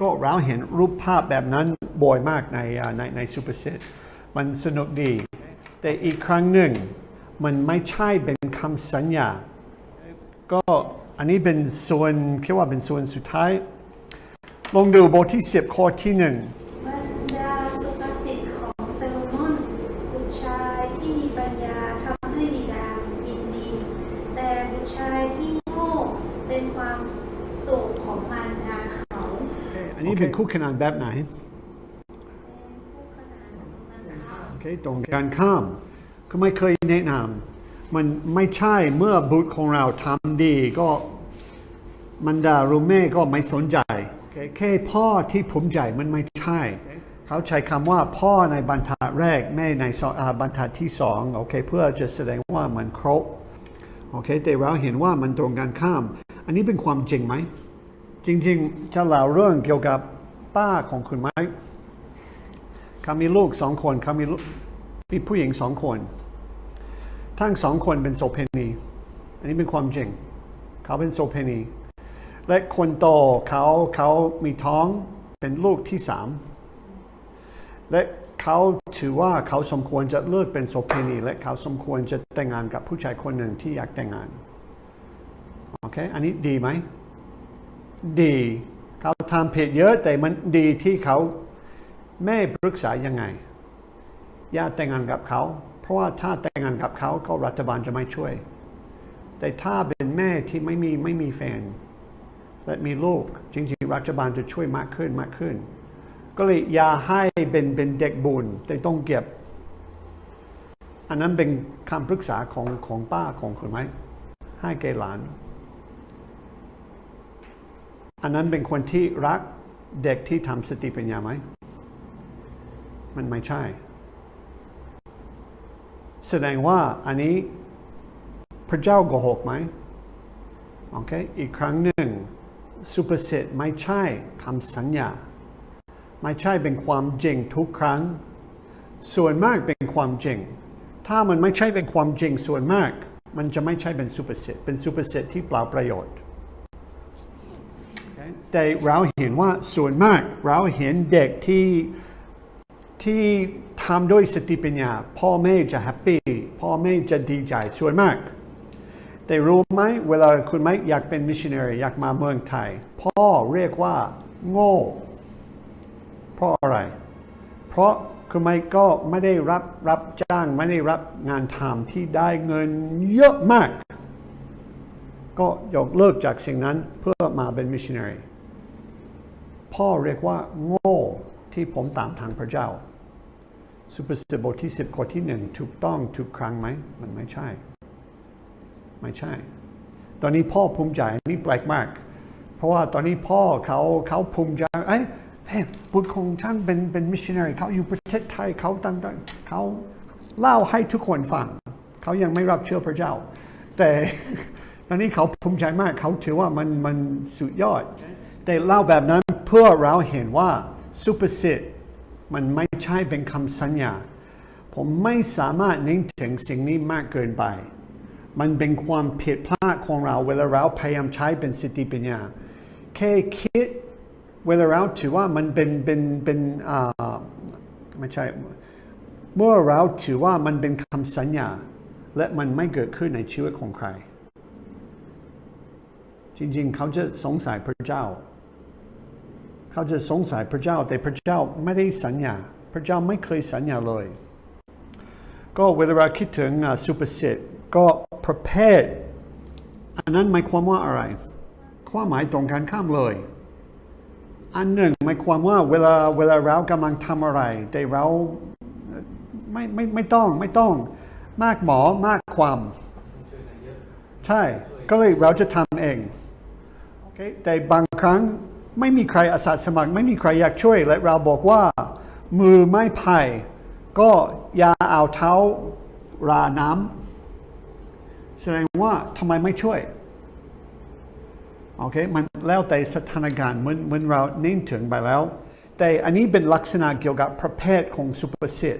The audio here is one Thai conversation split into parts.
ก็เราเห็นรูปภาพแบบนั้นบ่อยมากในในในซูเปอร์เซตมันสนุกดี แต่อีกครั้งหนึ่ง มันไม่ใช่เป็นคำสัญญา ก็อันนี้เป็นส่วนคิดว่าเป็นส่วนสุดท้าย ลองดูบทที่ 10 ข้อที่ 1 นนี้เป็นคู่ขนานแบบไหนเป็นผู้ขนานตรงนั้นค่ะโอเคตรงกันข้ามก็ไม่เคยแนะนำมันไม่ใช่เมื่อบุตรของเราทำดีก็มันดารุเม่ก็ไม่สนใจโอเคแค่พ่อที่ภูมิใจมันไม่ใช่ เขาใช้คำว่าพ่อในบรรทัดแรก แม่ในสองอ่าบรรทัดที่สองโอเคเพื่อจะแสดงว่ามันครบโอเคแต่เราเห็นว่ามันตรงกันข้าม อันนี้เป็นความจริงไหม จริงๆ จะเล่าเรื่องเกี่ยวกับป้าของคุณไหมเขามีลูกสองคนเขามีมีผู้หญิงสองคน ทั้งสองคนเป็นโสเภณี อันนี้เป็นความจริง เขาเป็นโสเภณี และคนโตเขาเขามีท้องเป็นลูกที่สาม และเขาถือว่าเขาสมควรจะเลิกเป็นโสเภณี และเขาสมควรจะแต่งงานกับผู้ชายคนหนึ่งที่อยากแต่งงาน โอเค อันนี้ดีไหม ดี เขาทำผิดเยอะแต่มันดีที่เขาแม่ปรึกษายังไง อย่าแต่งงานกับเขา เพราะว่าถ้าแต่งงานกับเขาก็รัฐบาลจะไม่ช่วย แต่ถ้าเป็นแม่ที่ไม่มีไม่มีแฟนและมีลูกจริงๆรัฐบาลจะช่วยมากขึ้นมากขึ้น ก็เลยอย่าให้เป็นเป็นเด็กบุญแต่ต้องเก็บ อันนั้นเป็นคำปรึกษาของของป้าของคุณไหมให้แกหลาน อันนั้นเป็นคนที่รักเด็กที่ทำสติปัญญาไหม มันไม่ใช่ แสดงว่าอันนี้พระเจ้าโกหกไหม โอเค อีกครั้งหนึ่งสุภาษิตไม่ใช่คำสัญญา ไม่ใช่เป็นความจริงทุกครั้ง ส่วนมากเป็นความจริง ถ้ามันไม่ใช่เป็นความจริงส่วนมาก มันจะไม่ใช่เป็นสุภาษิตเป็นสุภาษิตที่เปล่าประโยชน์ แต่เราเห็นว่าส่วนมากเราเห็นเด็กที่ที่ทำด้วยสติปัญญาพ่อแม่จะแฮปปี้พ่อแม่จะดีใจส่วนมาก แต่รู้ไหมเวลาคุณไม่อยากเป็นมิชชันนารีอยากมาเมืองไทย พ่อเรียกว่า โง่ เพราะอะไร เพราะคุณไม่ก็ไม่ได้รับรับจ้าง ไม่ได้รับงานทำที่ได้เงินเยอะมาก ก็ยกเลิกจากสิ่งนั้นเพื่อมาเป็นมิชชันนารีพ่อเรียกว่าโง่ที่ผมตามทางพระเจ้า สุภาษิตบทที่ 10ข้อที่หนึ่งถูกต้องทุกครั้งไหม มันไม่ใช่ ไม่ใช่ ตอนนี้พ่อภูมิใจนี่แปลกมาก เพราะว่าตอนนี้พ่อเขาเขาภูมิใจเอ้ยเบุตรของท่านเป็นเป็นมิชชันนารีเขาอยู่ประเทศไทยเขาตั้งเขาเล่าให้ทุกคนฟัง เขายังไม่รับเชื่อพระเจ้า แต่ อนนี้เขาภูมิใจมากเขาถือว่ามันมันสุดยอด แต่เล่าแบบนั้นเพื่อเราเห็นว่าสุภาษิตมันไม่ใช่เป็นคำสัญญา ผมไม่สามารถนึกถึงสิ่งนี้มากเกินไป มันเป็นความผิดพลาดของเราเวลาเราพยายามใช้เป็นสติปัญญาแค่คิดเวลาเราถือว่ามันเป็นเป็นเป็นอ่าไม่ใช่เมื่อเราถือว่ามันเป็นคำสัญญา และมันไม่เกิดขึ้นในชีวิตของใคร จริงๆ เขาจะสงสัยพระเจ้า เขาจะสงสัยพระเจ้า แต่พระเจ้าไม่ได้สัญญา พระเจ้าไม่เคยสัญญาเลย ก็เวลาคิดถึงสุภาษิตก็ประเภทอันนั้นหมายความว่าอะไร ความหมายตรงกันข้ามเลย อันหนึ่งหมายความว่าเวลาเวลาเรากำลังทำอะไร แต่เราไม่ไม่ไม่ต้องไม่ต้อง มากหมอมากความ ใช่ ก็เลยเราจะทำเอง แต่บางครั้งไม่มีใครอาสาสมัคร ไม่มีใครอยากช่วย และเราบอกว่ามือไม่พายก็อย่าเอาเท้าราน้ำแสดงว่าทำไมไม่ช่วยโอเคมันแล้วแต่สถานการณ์เหมือนเหมือนเราเน้นถึงไปแล้ว แต่อันนี้เป็นลักษณะเกี่ยวกับประเภทของสุภาษิต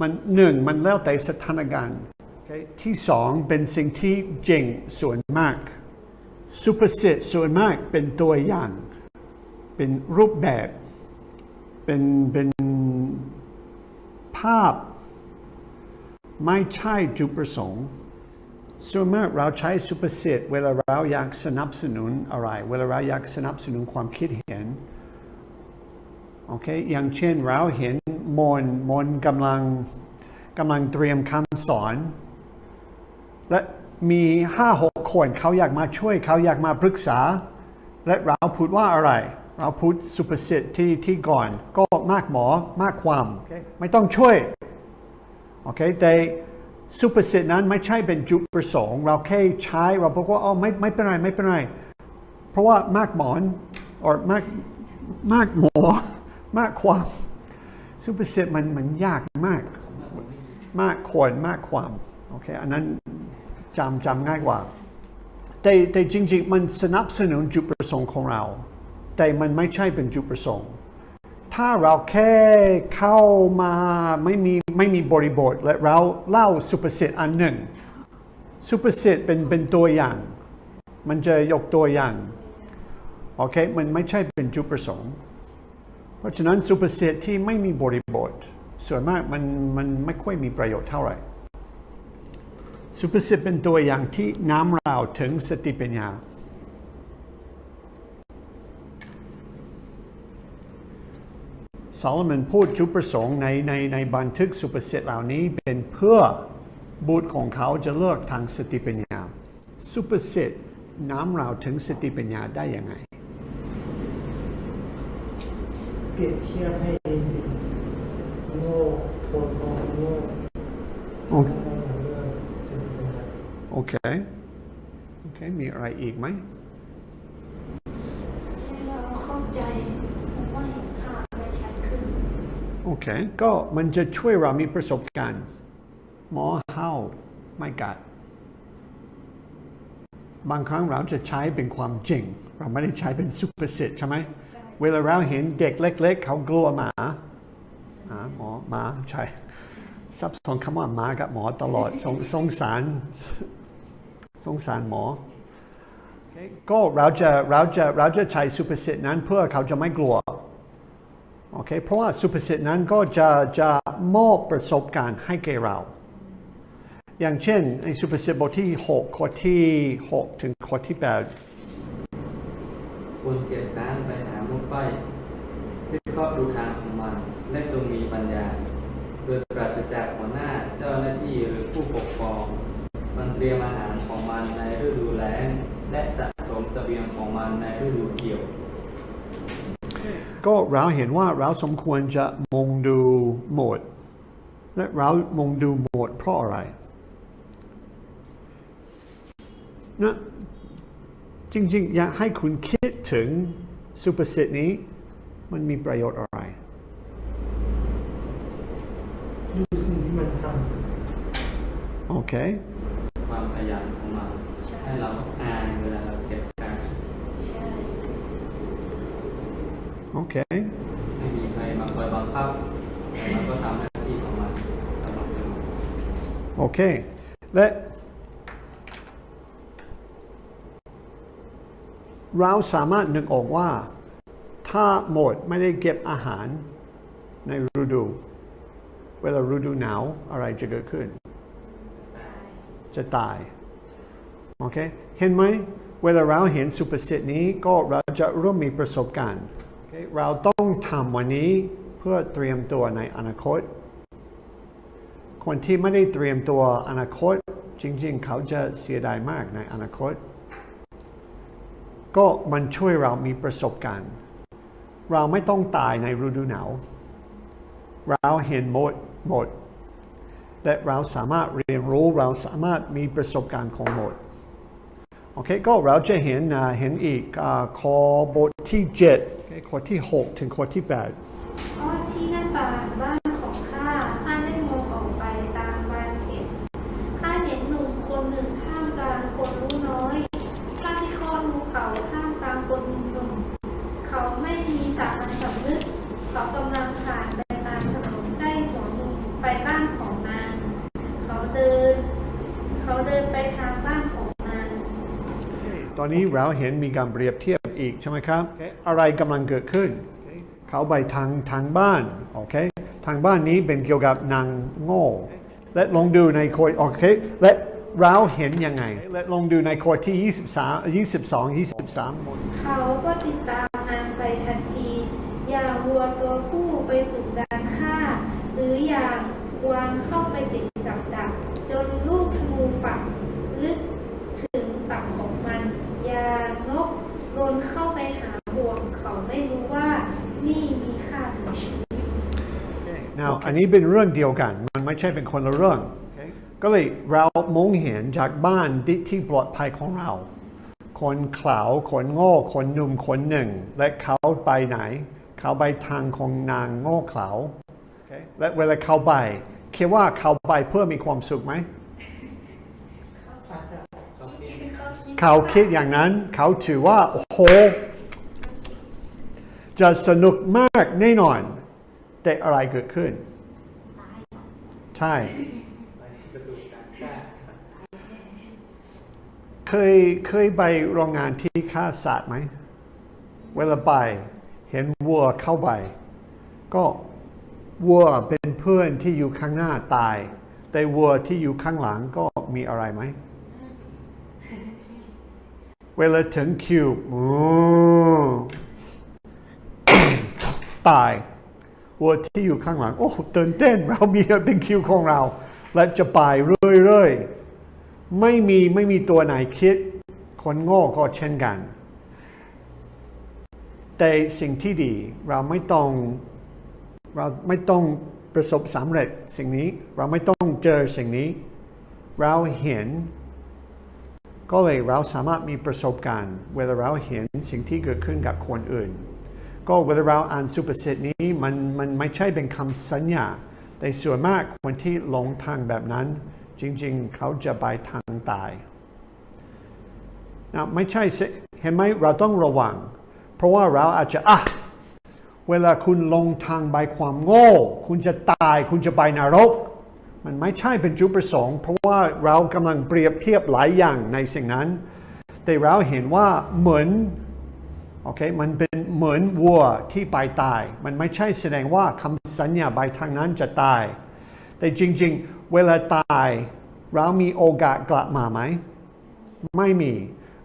มันหนึ่งมันแล้วแต่สถานการณ์ Okay? ที่สองเป็นสิ่งที่จริงส่วนมาก สุภาษิตส่วนมากเป็นตัวอย่าง เป็นรูปแบบ เป็นเป็นภาพ ไม่ใช่จุดประสงค์ส่วนมากเราใช้สุภาษิตเวลาเราอยากสนับสนุนอะไร เวลาเราอยากสนับสนุนความคิดเห็นโอเคอย่างเช่นเราเห็นมนมนกำลังกำลังเตรียมคำสอนและ มีห้าหกคนเขาอยากมาช่วยเขาอยากมาปรึกษา และเราพูดว่าอะไร เราพูดสุภาษิตที่ที่ก่อน ก็มากหมอมากความไม่ต้องช่วยโอเคแต่สุภาษิตนั้นไม่ใช่เป็นจุดประสงค์ เราแค่ใช้เราบอกว่าอ๋อไม่ไม่เป็นไรไม่เป็นไร เพราะว่ามากหมอนอมากมากหมอมากความสุภาษิตมันมันยากมาก มากคนมากความโอเคอันนั้น จำจำง่ายกว่า แต่แต่จริงๆ มันสนับสนุนจุดประสงค์ของเรา แต่มันไม่ใช่เป็นจุดประสงค์ ถ้าเราแค่เข้ามาไม่มีไม่มีบริบท และเราเล่าสุภาษิตอันหนึ่งสุภาษิตเป็นเป็นตัวอย่าง มันจะยกตัวอย่างโอเคมันไม่ใช่เป็นจุดประสงค์ เพราะฉะนั้นสุภาษิตที่ไม่มีบริบทส่วนมากมันมันไม่ค่อยมีประโยชน์เท่าไหร่ สุภาษิตเป็นตัวอย่างที่น้ำเราถึงสติปัญญา โซโลมอนพูดจุดประสงค์ในในในบันทึกสุภาษิตเหล่านี้เป็นเพื่อบุตรของเขาจะเลือกทางสติปัญญา สุภาษิตน้ำเราถึงสติปัญญาได้ยังไง เปรียบเทียบให้โง่คนมองโง่ โอเค มองเรื่องสิ่งต่าง โอ เคโอเค มีอะไรอีกไหมให้เราเข้าใจว่าเห็นภาพได้ชัดขึ้น โอเค ก็มันจะช่วยเรามีประสบการณ์ หมอเห่าไม่กัด บางครั้งเราจะใช้เป็นความจริง เราไม่ได้ใช้เป็นสุภาษิตใช่ไหม เวลาเราเห็นเด็กเล็ก ๆ เขากลัวหมาอ่าหมอหมาใช่ซับซ้อนคำว่าหมากับหมอตลอดสงสงสาร สงสารหมอ ก็เราจะเราจะเราจะใช้สุภาษิตนั้นเพื่อเขาจะไม่กลัวโอเคเพราะว่าสุภาษิตนั้นก็จะจะมอบประสบการณ์ให้แก่เรา อย่างเช่นในสุภาษิตบทที่ 6 ข้อที่ 6 ถึงข้อที่ควรเกียรติค้านไปหามุดป้ายวิเคราะห์ดูทางของมัน และจงมีปัญญาโดยปรา ของมันในฤดูเกี่ยว8ก็เราเห็นว่าเราสมควรจะมองดูโหมด และเรามองดูโหมดเพราะอะไรนะจริงๆ อยากให้คุณคิดถึงสุภาษิตนี้ มันมีประโยชน์อะไรๆดูสิ่งที่มันทโอเค ความขยันของมันให้เราอ่านเวลาเราเก็บการ ใช่ โอเคไม่มีใครมาคอยบังคับแต่มันก็ทำหน้าที่ของมันสม่ำเสมอโอเคและ เราสามารถนึกออกว่า ถ้าหมดไม่ได้เก็บอาหารในฤดู เวลาฤดูหนาวอะไรจะเกิดขึ้น จะตาย โอเค เห็นไหม เวลาเราเห็นสุภาษิตนี้ก็เราจะเริ่มมีประสบการณ์โอ เราต้องทำวันนี้เพื่อเตรียมตัวในอนาคต คนที่ไม่ได้เตรียมตัวอนาคต จริง ๆ เขาจะเสียดายมากในอนาคต ก็มันช่วยเรามีประสบการณ์ เราไม่ต้องตายในฤดูหนาว เราเห็นหมดหมดและเราสามารถเรียนรู้เราสามารถมีประสบการณ์ของหมด โอเคก็เราจะเห็นเห็นอีกข้อบทที่7ข้อที่ 6 ถึงข้อที่ 8 เพราะที่หน้าต่างบ้านของข้า ข้าได้มองออกไปตามบานเกล็ดข้าเห็นหนุ่มคนหนึ่งท่ามกลางคนรู้น้อย ข้าที่คลอดลูกเขาท่ามกลางคนหนุ่ม เขาไม่มีสามัญสำนึก เขากำลังผ่านไปตามถนนใกล้หัวมุมไปบ้านของนาง เขาเดิน เขาเดินไปทางบ้านข องนางตอนนี้เราเห็นมีการเปรียบเทียบอีอีกใช่ไหมครับ อะไรกำลังเกิดขึ้น เขาไปทางทางบ้านโอเคทางบ้านนี้เป็นเกี่ยวกับนางโง่ และลองดูในโคดโอเคและเราเห็นยังไง และลองดูในโคดที่ 23 22 23 เขาก็ติดตามนางไปทันที อย่างวัวตัวผู้ไปสู่การฆ่า หรืออย่างกวางเข้าไปติดกับดัก จนลูกธนูปักลึกถึงตับของมัน อย่างนกโลนเข้าไปหาบ่วงเขาไม่รู้ว่านี่มีค่าถึงชีวิต Now อันนี้เป็นเรื่องเดียวกัน มันไม่ใช่เป็นคนละเรื่อง ก็เลยเรามองเห็นจากบ้านที่ที่ปลอดภัยของเรา คนขาวคนโง่คนหนุ่มคนหนึ่ง และเขาไปไหน เขาไปทางของนางโง่ขาวและเวลาเขาไปคิดว่าเขาไปเพื่อมีความสุขไหมอาจจะเขาคิดอย่างนั้น เขาถือว่า โอ้โห จะสนุกมากแน่นอน แต่อะไรเกิดขึ้น ใช่ เคยเคยไปโรงงานที่ฆ่าสัตว์ไหม เวลาไป เห็นวัวเข้าไป ก็วัวเป็นเพื่อนที่อยู่ข้างหน้าตาย แต่วัวที่อยู่ข้างหลังก็มีอะไรไหม เวลาถึงคิวตาย วัวที่อยู่ข้างหลัง โอ้ตื่นเต้น เรามีเป็นคิวของเรา และจะไปเรื่อยๆ ไม่มีไม่มีตัวไหนคิด คนโง่ก็เช่นกัน แต่สิ่งที่ดีเราไม่ต้องเราไม่ต้องประสบสำเร็จสิ่งนี้เราไม่ต้องเจอสิ่งนี้ เราเห็น ก็เลยเราสามารถมีประสบการณ์ เวลาเราเห็นสิ่งที่เกิดขึ้นกับคนอื่น ก็เวลาเราอ่านสุภาษิตนี้มันมันไม่ใช่เป็นคำสัญญา แต่ส่วนมากคนที่หลงทางแบบนั้น จริงๆ เขาจะไปทางตายนะไม่ใช่เห็นไหมเราต้องระวัง เพราะว่าเราอาจจะอะเวลาคุณลงทางใบความโง่ คุณจะตาย คุณจะไปนรก มันไม่ใช่เป็นจุดประสงค์ เพราะว่าเรากำลังเปรียบเทียบหลายอย่างในสิ่งนั้น แต่เราเห็นว่าเหมือน โอเคมันเป็นเหมือนวัวที่ไปตาย มันไม่ใช่แสดงว่าคำสัญญาใบทางนั้นจะตาย แต่จริงๆ เวลาตาย เรามีโอกาสกลับมาไหม ไม่มี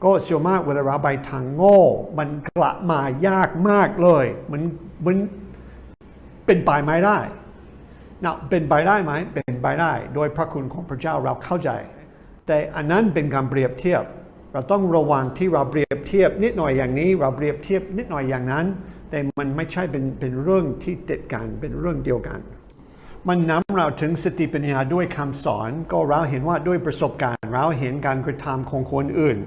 ก็ส่วนมากเวลาเราไปทางโง่ มันกลับมายากมากเลยมันมันเป็นไปไม่ได้นะเป็นไปได้ไหมเป็นไปได้ โดยพระคุณของพระเจ้าเราเข้าใจ แต่อันนั้นเป็นการเปรียบเทียบ เราต้องระวังที่เราเปรียบเทียบนิดหน่อยอย่างนี้ เราเปรียบเทียบนิดหน่อยอย่างนั้น แต่มันไม่ใช่เป็นเป็นเรื่องที่ติดกันเป็นเรื่องเดียวกัน มันนำเราถึงสติปัญญาด้วยคำสอน ก็เราเห็นว่าด้วยประสบการณ์ เราเห็นการกระทำของคนอื่น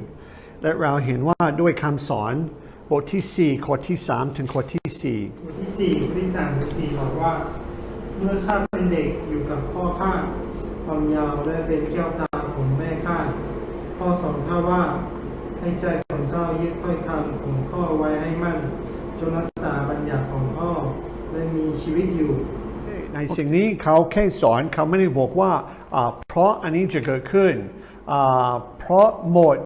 และเราเห็นว่าด้วยคำสอนบทที่4ข้อที่ 3 ถึงข้อที่บทที่สี่บทที่สามบทที่สี่บอกว่า เมื่อข้าเป็นเด็กอยู่กับพ่อข้าความยาวและเป็นแก้วตาของแม่ข้า พ่อสอนข้าว่า ให้ใจของเจ้ายึดถ้อยคำของพ่อไว้ให้มั่นจงรักษาบัญญัติของพ่อและมีชีวิตอยู่ ในสิ่งนี้เขาแค่สอนเขาไม่ได้บอกว่าเพราะอันนี้จะเกิดขึ้นเพราะหมด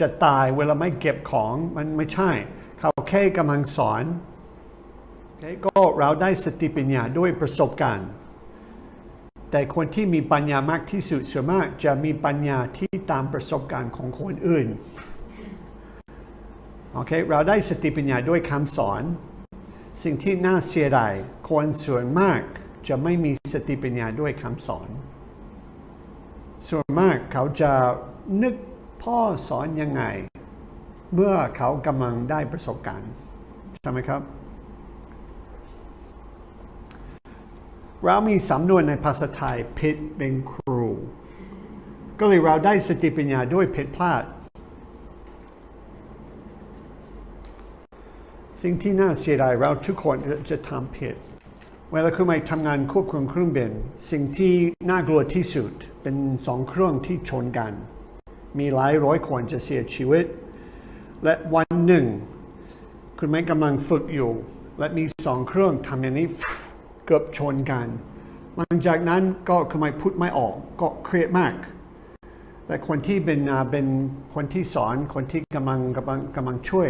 จะตายเวลาไม่เก็บของมันไม่ใช่ เขาแค่กำลังสอนก็เราได้สติปัญญาด้วยประสบการณ์ แต่คนที่มีปัญญามากที่สุดส่วนมากจะมีปัญญาที่ตามประสบการณ์ของคนอื่นโอเคเราได้สติปัญญาด้วยคำสอน สิ่งที่น่าเสียดายคนส่วนมากจะไม่มีสติปัญญาด้วยคำสอน ส่วนมากเขาจะนึกพ่อสอนยังไง เมื่อเขากำลังได้ประสบการณ์ ใช่ไหมครับ เรามีสำนวนในภาษาไทยผิดเป็นครู ก็เลยเราได้สติปัญญาด้วยผิดพลาด สิ่งที่น่าเสียดายเราทุกคนจะทำผิดเวลาคุณไปทำงานควบคุมเครื่องบินสิ่งที่น่ากลัวที่สุดเป็นสองเครื่องที่ชนกัน มีหลายร้อยคนจะเสียชีวิต และวันหนึ่ง คุณแม่กำลังฝึกอยู่ และมีสองเครื่องทำอย่างนี้ เกือบชนกัน หลังจากนั้นก็คุณไมพูดไม่ออกก็เครียดมากและคนที่เป็นอาเป็นคนที่สอนคนที่กำลังกำลังกำลังช่วย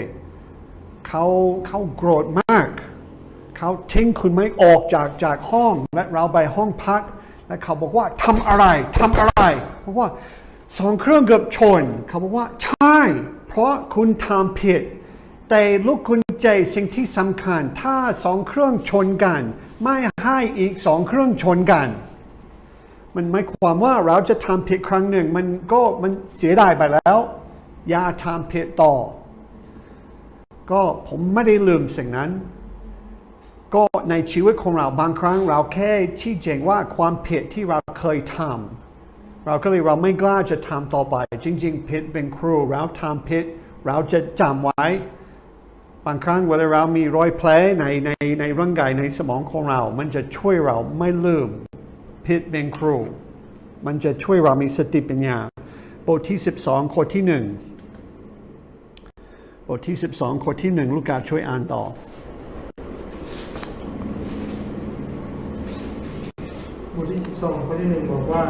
เขาเขาโกรธมาก เขาทิ้งคุณไม่ออกจากจากห้อง และเราไปห้องพัก และเขาบอกว่าทำอะไรทำอะไรบอกว่าสองเครื่องเกือบชน เขาบอกว่าใช่ เพราะคุณทำผิด แต่ลูกคุณ ใจสิ่งที่สำคัญ ถ้าสองเครื่องชนกัน ไม่ให้อีกสองเครื่องชนกัน มันหมายความว่าเราจะทำผิดครั้งหนึ่ง มันก็มันเสียดายไปแล้ว อย่าทำผิดต่อ ก็ผมไม่ได้ลืมสิ่งนั้น ก็ในชีวิตของเราบางครั้งเราแค่ชี้แจงว่าความผิดที่เราเคยทำเราก็เลยเราไม่กล้าจะทำต่อไป จริง ๆผิดเป็นครูเราทำผิดเราจะจำไว้ บางครั้งเวลาเรามีรอยแผลในในในร่างกายในสมองของเรา มันจะช่วยเราไม่ลืมผิดเป็นครู มันจะช่วยเรามีสติปัญญา บทที่ 12 ข้อที่ 1 บทที่ 12 ข้อที่ 1 ลูกกาช่วยอ่านต่อ บทที่ 12 ข้อที่หนึ่งบอกว่า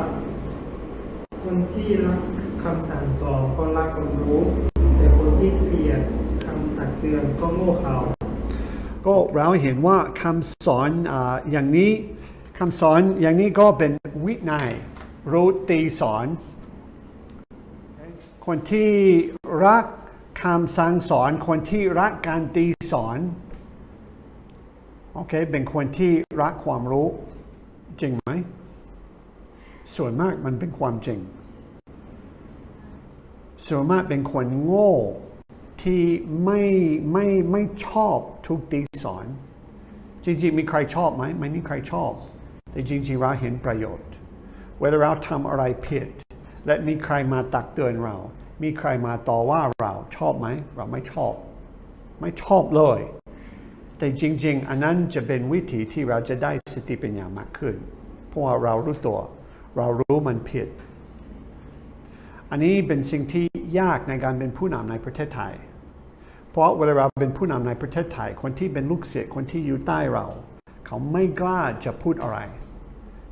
คนที่รักคำสั่งสอนก็รักความรู้ แต่คนที่เกลียด ตักเตือนก็โง่เขลาก็เราเห็นว่าคำสอนออย่างนี้คำสอนอย่างนี้ก็เป็นวินัยรู้ตีสอน คนที่รักคำสั่งสอน คนที่รักการตีสอนโอเคเป็นคนที่รักความรู้จริงไหมส่วนมากมันเป็นความจริงส่วนมากเป็นคนโง่ ที่ไม่ไม่ไม่ชอบทุกตีสอน จริงๆ มีใครชอบไหมไม่มีใครชอบ แต่จริงๆเราเห็นประโยชน์เวลาเราทำอะไรผิด และมีใครมาตักเตือนเรา มีใครมาต่อว่าเราชอบไหม เราไม่ชอบ ไม่ชอบเลย แต่จริง ๆ อันนั้นจะเป็นวิธีที่เราจะได้สติปัญญามากขึ้น เพราะว่าเรารู้ตัว เรารู้มันผิด อันนี้เป็นสิ่งที่ยากในการเป็นผู้นำในประเทศไทย เพราะเวลาเราเป็นผู้นำในประเทศไทย คนที่เป็นลูกศิษย์คนที่อยู่ใต้เรา เขาไม่กล้าจะพูดอะไร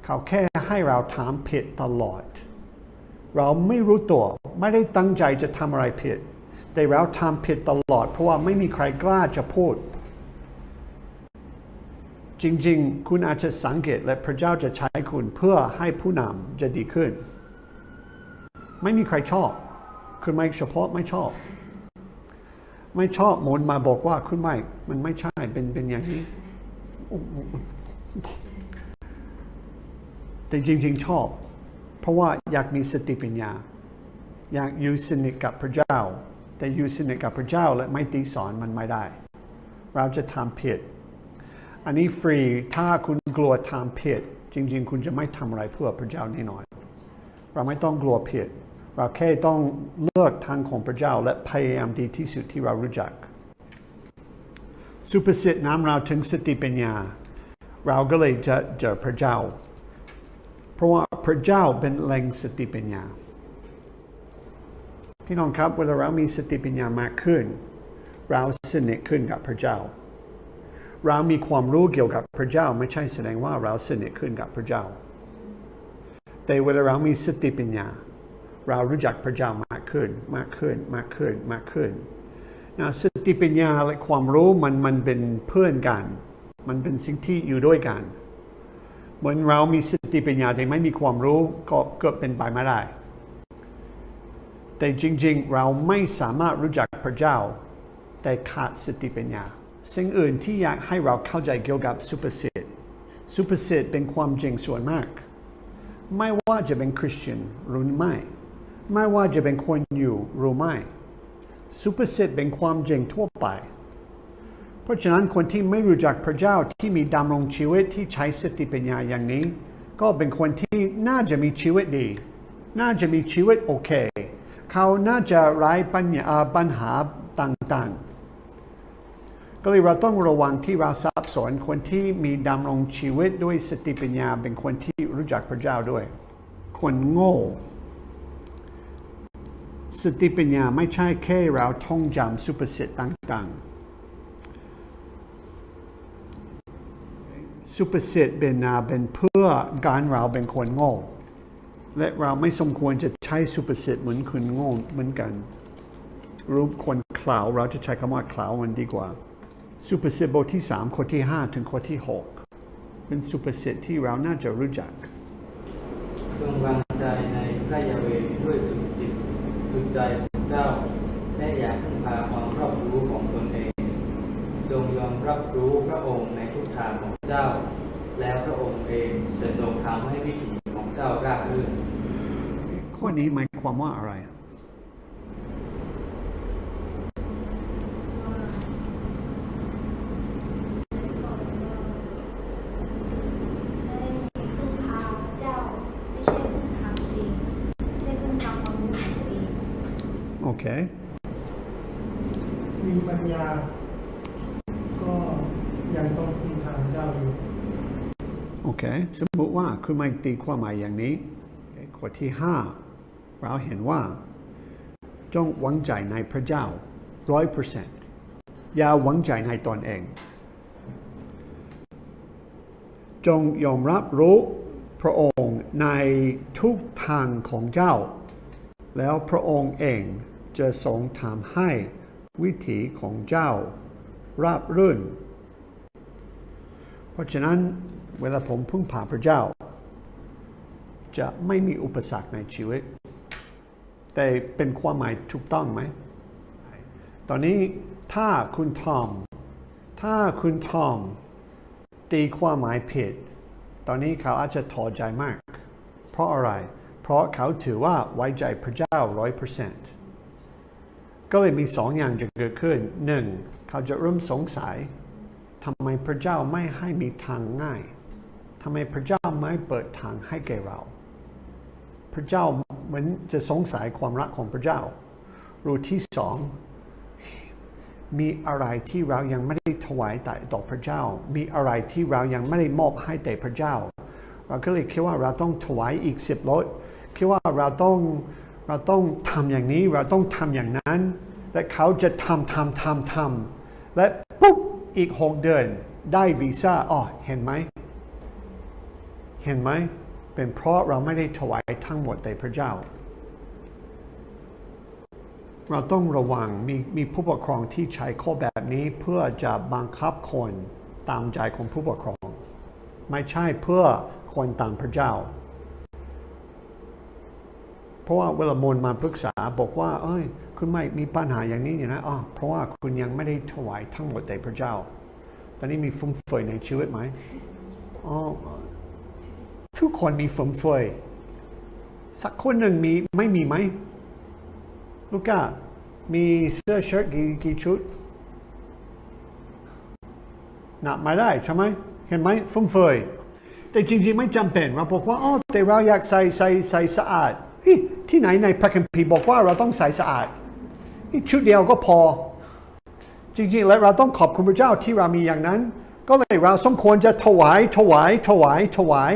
เขาแค่ให้เราถามผิดตลอด เราไม่รู้ตัวไม่ได้ตั้งใจจะทำอะไรผิด แต่เราทำผิดตลอด เพราะว่าไม่มีใครกล้าจะพูด จริงๆ คุณอาจจะสังเกตและพระเจ้าจะใช้คุณเพื่อให้ผู้นำจะดีขึ้น ไม่มีใครชอบ คุณไม่เฉพาะไม่ชอบ ไม่ชอบมนมาบอกว่าคุณไม่มันไม่ใช่เป็นเป็นอย่างนี้แต่จริง ๆ ชอบ เพราะว่าอยากมีสติปัญญา อยากอยู่สนิทกับพระเจ้า แต่อยู่สนิทกับพระเจ้าและไม่ตีสอนมันไม่ได้ เราจะทำผิด อันนี้ฟรีถ้าคุณกลัวทำผิดจริง ๆ คุณจะไม่ทำอะไรเพื่อพระเจ้าแน่นอน เราไม่ต้องกลัวผิด เราแค่ต้องเลือกทางของพระเจ้าและพยายามดีที่สุดที่เรารู้จัก สุภาษิตน้ำเราถึงสติปัญญา เราก็เลยจะเจอพระเจ้า เพราะว่าพระเจ้าเป็นแหล่งสติปัญญา พี่น้องครับเวลาเรามีสติปัญญามากขึ้น เราสนิทขึ้นกับพระเจ้า เรามีความรู้เกี่ยวกับพระเจ้าไม่ใช่แสดงว่าเราสนิทขึ้นกับพระเจ้า แต่เวลาเรามีสติปัญญา เรารู้จักพระเจ้ามากขึ้นมากขึ้นมากขึ้นมากขึ้นนะสติปัญญาและความรู้มันมันเป็นเพื่อนกัน มันเป็นสิ่งที่อยู่ด้วยกันเหมือนเรามีสติปัญญาแต่ไม่มีความรู้ก็เกิดเป็นไปไม่ได้ แต่จริงๆ เราไม่สามารถรู้จักพระเจ้า แต่ขาดสติปัญญา สิ่งอื่นที่อยากให้เราเข้าใจเกี่ยวกับสุภาษิตสุภาษิตเป็นความจริงส่วนมาก ไม่ว่าจะเป็นคริสเตียนหรือไม่ ไม่ว่าจะเป็นคนอยู่หรือไม่สุภาษิตเป็นความจริงทั่วไป เพราะฉะนั้นคนที่ไม่รู้จักพระเจ้าที่มีดำรงชีวิตที่ใช้สติปัญญาอย่างนี้ ก็เป็นคนที่น่าจะมีชีวิตดี น่าจะมีชีวิตโอเค เขาน่าจะไร้ปัญญาปัญหาต่างๆ ก็เลยเราต้องระวังที่เราสับสนคนที่มีดำรงชีวิตด้วยสติปัญญา เป็นคนที่รู้จักพระเจ้าด้วย คนโง่ สติปัญญาไม่ใช่แค่เราท่องจำสุภาษิตต่างๆ สุภาษิตเป็นนาเป็นเพื่อการเราเป็นคนโง่ และเราไม่สมควรจะใช้สุภาษิตเหมือนคนโง่เหมือนกัน รูปคนขคลาวเราจะใช้คำว่าคลาวมันดีกว่า สุภาษิตบทที่ 3 ข้อที่ 5 ถึงข้อที่ 6 เป็นสุภาษิตที่เราน่าจะรู้จัก จงวางใจในพระยาเวห์ด้วยสุดจิต สุด ใจของเจ้าและอย่าพึ่งพาความรอบรู้ของตนเอง จงยอมรับรู้พระองค์ในทุกทางของเจ้า แล้วพระองค์เองจะทรงทำให้วิถีของเจ้าราบรื่นข้อนี้หมายความว่าอะไร ให้พึ่งพาพระเจ้า ไม่ใช่พึ่งพาสิ่งไม่ใช่พึ่งพาความรู้ของตัวเอง โอเค มีปัญญา ก็ยังต้องพึ่งทางเจ้าอยู่ โอ เคสมมติว่าคุณไม่ตีความหมายอย่างนี้ข้อที่ 5 เราเห็นว่า จงหวังใจในพระเจ้าร้อยเปอร์เซ็นต์อย่าหวังใจในตนเอง จงยอมรับรู้พระองค์ในทุกทางของเจ้า แล้วพระองค์เองจะทรงทำให้วิถีของเจ้าราบรื่น เพราะฉะนั้น เวลาผมพึ่งพาพระเจ้า จะไม่มีอุปสรรคในชีวิต แต่เป็นความหมายถูกต้องไหม ตอนนี้ถ้าคุณทอม ถ้าคุณทอม ตีความหมายผิด ตอนนี้เขาอาจจะท้อใจมาก เพราะอะไร เพราะเขาถือว่าไว้ใจพระเจ้าร้อยเปอร์เซ็นต์ก็เลยมีสองอย่างจะเกิดขึ้นหนึ่งเขาจะเริ่มสงสัยทำไมพระเจ้าไม่ให้มีทางง่าย ทำไมพระเจ้าไม่เปิดทางให้แก่เรา พระเจ้าเหมือนจะสงสัยความรักของพระเจ้า รูที่สองมีอะไรที่เรายังไม่ได้ถวายแต่ต่อพระเจ้า มีอะไรที่เรายังไม่ได้มอบให้แต่พระเจ้า เราก็เลยคิดว่าเราต้องถวายอีกสิบร้อยคิดว่าเราต้องเราต้องทำอย่างนี้เราต้องทำอย่างนั้น และเขาจะทำทำทำทำและปุ๊บอีกหกเดือนได้วีซ่าอ๋อเห็นไหม เห็นไหมเป็นเพราะเราไม่ได้ถวายทั้งหมดแต่พระเจ้า เราต้องระวังมีมีผู้ปกครองที่ใช้ข้อแบบนี้เพื่อจะบังคับคนตามใจของผู้ปกครอง ไม่ใช่เพื่อคนตามพระเจ้า เพราะว่าเวลามนมาปรึกษาบอกว่า เอ้ย คุณไม่มีปัญหาอย่างนี้อยู่นะอ๋อเพราะว่าคุณยังไม่ได้ถวายทั้งหมดแต่พระเจ้า ตอนนี้มีฟุ่มเฟือยในชีวิตไหมอ๋อ ทุกคนมีฟุ่มเฟือยสักคนหนึ่งมีไม่มีไหมลูก้ามีเสื้อเชิ้ตกี่กี่ชุดนับไม่ได้ใช่ไหมเห็นไหมฟุ่มเฟือยแต่จริงๆไม่จำเป็นเราบอกว่าอ๋อแต่เราอยากใส่ใส่ใส่สะอาดที่ไหนในพระคัมภีร์บอกว่าเราต้องใส่สะอาดชุดเดียวก็พอ จริงๆ แล้วเราต้องขอบคุณพระเจ้าที่เรามีอย่างนั้น ก็เลยเราสมควรจะถวายถวายถวายถวาย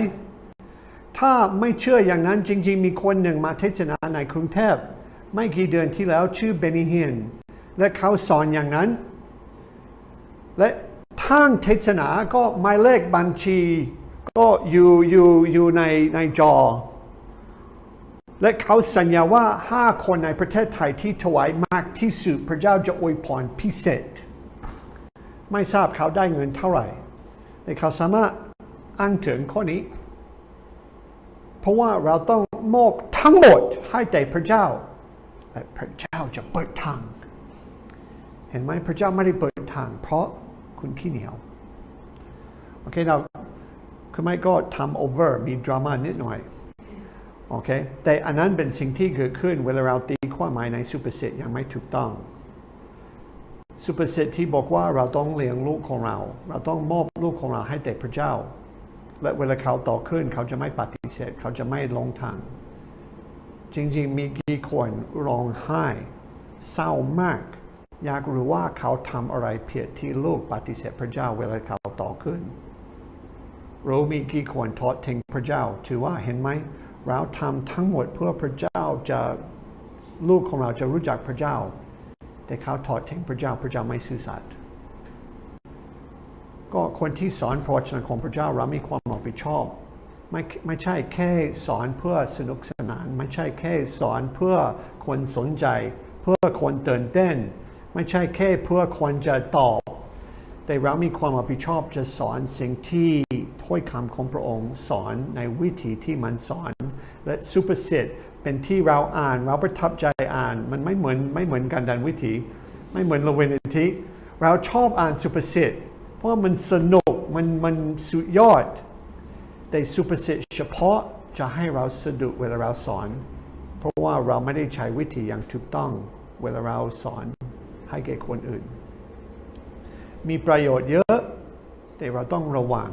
ถ้าไม่เชื่ออย่างนั้นจริง ๆ มีคนหนึ่งมาเทศนาในกรุงเทพไม่กี่เดือนที่แล้วชื่อเบนิเฮียนและเขาสอนอย่างนั้น และทางเทศนาก็หมายเลขบัญชี ก็อยู่อยู่อยู่ในในจอ และเขาสัญญาว่าห้าคนในประเทศไทยที่ถวายมากที่สุดพระเจ้าจะอวยพรพิเศษ ไม่ทราบเขาได้เงินเท่าไหร่ แต่เขาสามารถอ้างถึงข้อนี้ ราะว่าเราต้องมอบทั้งหมดให้แต่พระเจ้าและพระเจ้าจะเปิดทาง เห็นไหมพระเจ้าไม่ได้เปิดทาง เพราะคุณขี้เหนียว โอเคเราคือไม่ก็ทำโอเวอร์มีดราม่านิดหน่อย โอเค แต่อันนั้นเป็นสิ่งที่เกิดขึ้นเวลาเราตีความหมายในสุภาษิตยังไม่ถูกต้องสุภาษิตที่บอกว่าเราต้องเลี้ยงลูกของเรา เราต้องมอบลูกของเราให้แต่พระเจ้า และเวลาเขาโตขึ้นเขาจะไม่ปฏิเสธ เขาจะไม่ลงทาง จริงๆ มีกี่คนร้องไห้เศร้ามาก อยากรู้ว่าเขาทำอะไรผิดที่ลูกปฏิเสธพระเจ้าเวลาเขาโตขึ้นเรู้มีกี่คนทอดทิ้งพระเจ้า ถือว่าเห็นไหมเราทำทั้งหมดเพื่อพระเจ้าจะลูกของเราจะรู้จักพระเจ้า แต่เขาทอดทิ้งพระเจ้าพระเจ้าไม่ซื่อสัตย์ ก็คนที่สอนพระวจนะของพระเจ้าเรามีความรับผิดชอบ ไม่ไม่ใช่แค่สอนเพื่อสนุกสนาน ไม่ใช่แค่สอนเพื่อคนสนใจ เพื่อคนตื่นเต้น ไม่ใช่แค่เพื่อคนจะตอบ แต่เรามีความรับผิดชอบจะสอนสิ่งที่ถ้อยคำของพระองค์สอนในวิธีที่มันสอน และซูเปอร์เซตเป็นที่เราอ่านเราประทับใจอ่าน มันไม่เหมือนไม่เหมือนกันดันวิธี ไม่เหมือนละเวนิธิเราชอบอ่านซูเปอร์เซต เพราะมันสนุกมันมันสุดยอด แต่ซูเปอร์เซตเฉพาะจะให้เราสะดุดเวลาเราสอน เพราะว่าเราไม่ได้ใช้วิธีอย่างถูกต้องเวลาเราสอนให้แก่คนอื่น มีประโยชน์เยอะ แต่เราต้องระวัง